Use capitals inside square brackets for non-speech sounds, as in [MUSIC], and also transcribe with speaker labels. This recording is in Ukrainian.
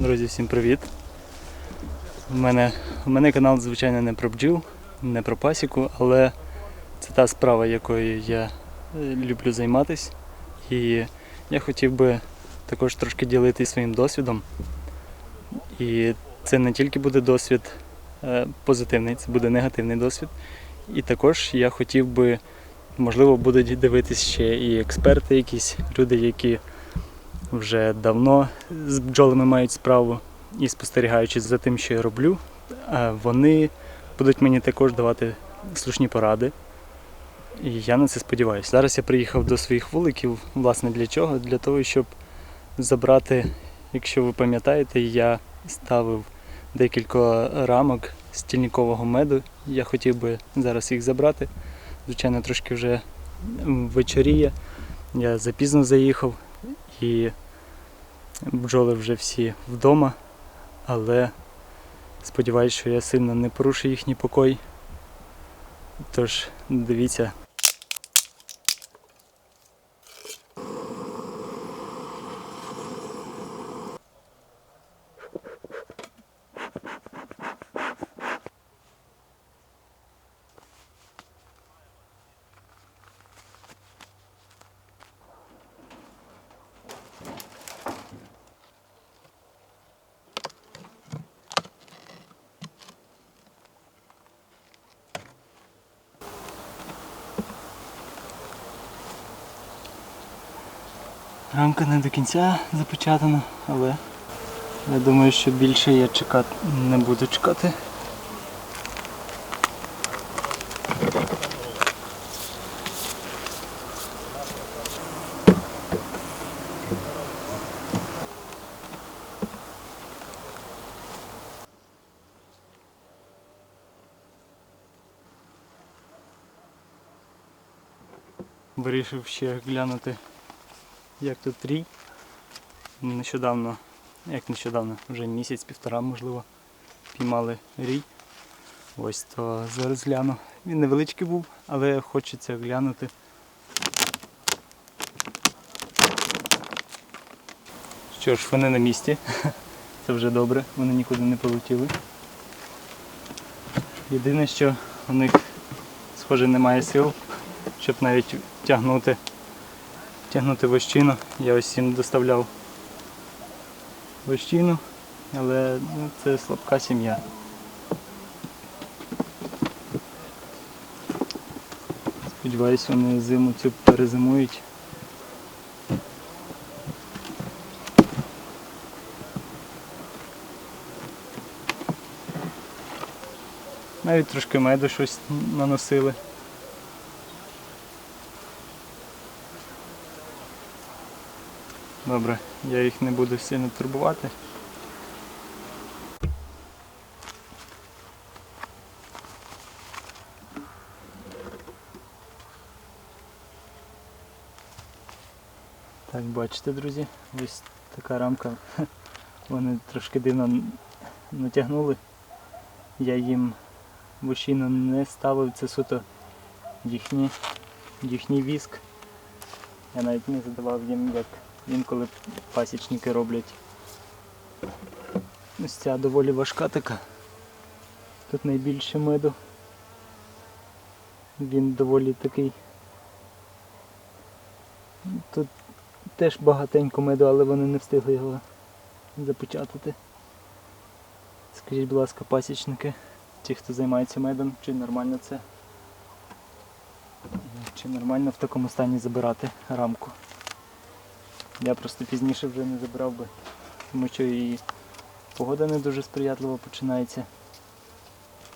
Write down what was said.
Speaker 1: Друзі, всім привіт! У мене, у мене канал, звичайно, не про бджіл, не про пасіку, але це та справа, якою я е, люблю займатися. І я хотів би також трошки ділитися своїм досвідом. І це не тільки буде досвід е, позитивний, це буде негативний досвід. І також я хотів би, можливо, будуть дивитись ще і експерти, якісь люди, які вже давно з бджолами мають справу і спостерігаючи за тим, що я роблю, вони будуть мені також давати слушні поради. І я на це сподіваюся. Зараз я приїхав до своїх вуликів. Власне, для чого? Для того, щоб забрати, якщо ви пам'ятаєте, я ставив декілька рамок стільникового меду. Я хотів би зараз їх забрати. Звичайно, трошки вже вечоріє. Я запізно заїхав і бджоли вже всі вдома, але сподіваюся, що я сильно не порушу їхній покой. Тож дивіться. Рамка не до кінця запечатана, але я думаю, що більше я чекати не буду чекати. Вирішив ще глянути як тут рій. Нещодавно, як нещодавно, вже місяць-півтора, можливо, піймали рій. Ось то зараз гляну. Він невеличкий був, але хочеться глянути. Що ж, вони на місці. [LAUGHS] Це вже добре, вони нікуди не полетіли. Єдине, що у них, схоже, немає сил, щоб навіть тягнути тягнути вощину. Я ось їм доставляв вощину, але ну, це слабка сім'я. Сподіваюсь, вони зиму цю перезимують. Навіть трошки меду щось наносили. Добре, я їх не буду сильно турбувати. Так, бачите, друзі, ось така рамка. [LAUGHS] Вони трошки дивно натягнули. Я їм вощину не ставив, це суто їхній віск. Я навіть не задавав їм як інколи пасічники роблять. Ось ця доволі важка така. Тут найбільше меду. Він доволі такий. Тут теж багатенько меду, але вони не встигли його запечатати. Скажіть, будь ласка, пасічники, ті, хто займається медом, чи нормально це? Чи нормально в такому стані забирати рамку? Я просто пізніше вже не забрав би, тому що і погода не дуже сприятлива починається.